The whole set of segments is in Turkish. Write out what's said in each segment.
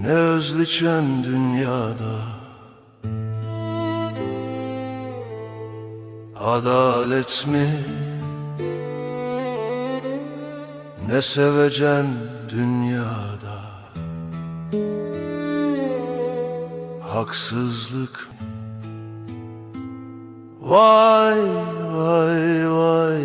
Ne özleyeceksin dünyada. Adalet mi? Ne seveceksin dünyada. Haksızlık. Vay vay vay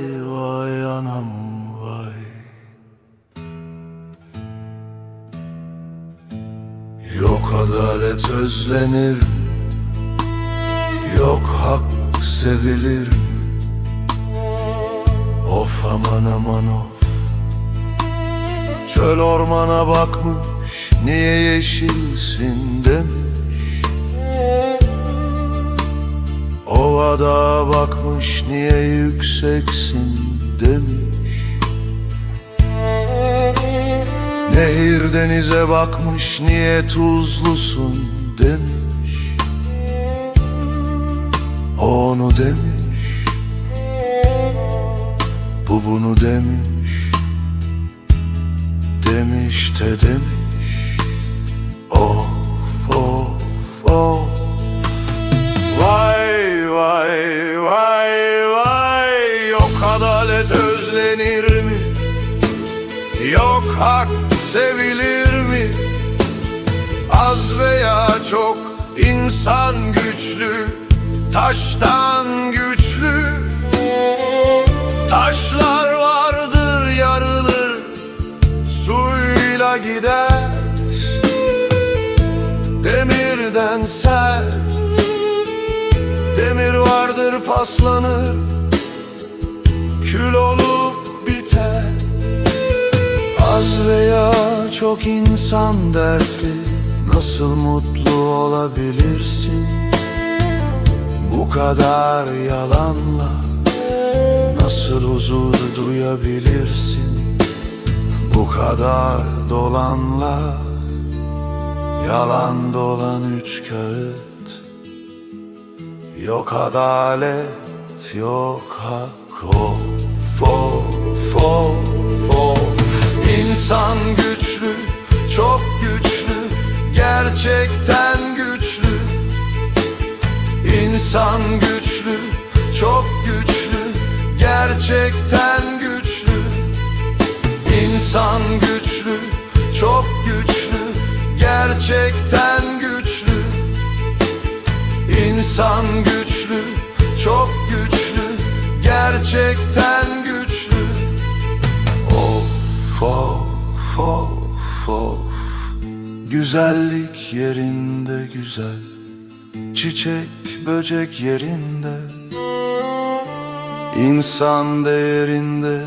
adalet özlenir. Yok hak sevilir. Of aman aman of. Çöl ormana bakmış Niye yeşilsin demiş. Ovada bakmış Niye yükseksin demiş Nehir denize bakmış niye tuzlusun demiş. Onu demiş Bu bunu demiş Demiş de demiş. Of of of. Vay vay vay vay Yok adalet özlenir mi? Yok hak sevilir mi? Az veya çok insan güçlü Taştan güçlü. Taşlar vardır yarılır Suyla gider. Demirden sert Demir vardır paslanır. Kül olup biter. Az veya çok insan dertli Nasıl mutlu olabilirsin? Bu kadar yalanla Nasıl huzur duyabilirsin? Bu kadar dolanla Yalan dolan üç kağıt. Yok adalet, yok hak Of, of, of, İnsan güçlü, çok güçlü Gerçekten güçlü. İnsan güçlü, çok güçlü Gerçekten güçlü. İnsan güçlü, çok güçlü Gerçekten güçlü. İnsan güçlü, çok güçlü Gerçekten güçlü. Of, Güzellik yerinde güzel Çiçek, böcek yerinde. İnsan değerinde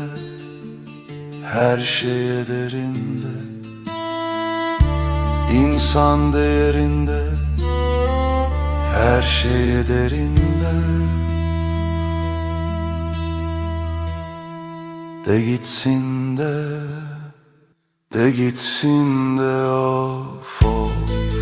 Her şeye derinde. İnsan değerinde Her şeye derinde. De gitsin de de gitsin de of of.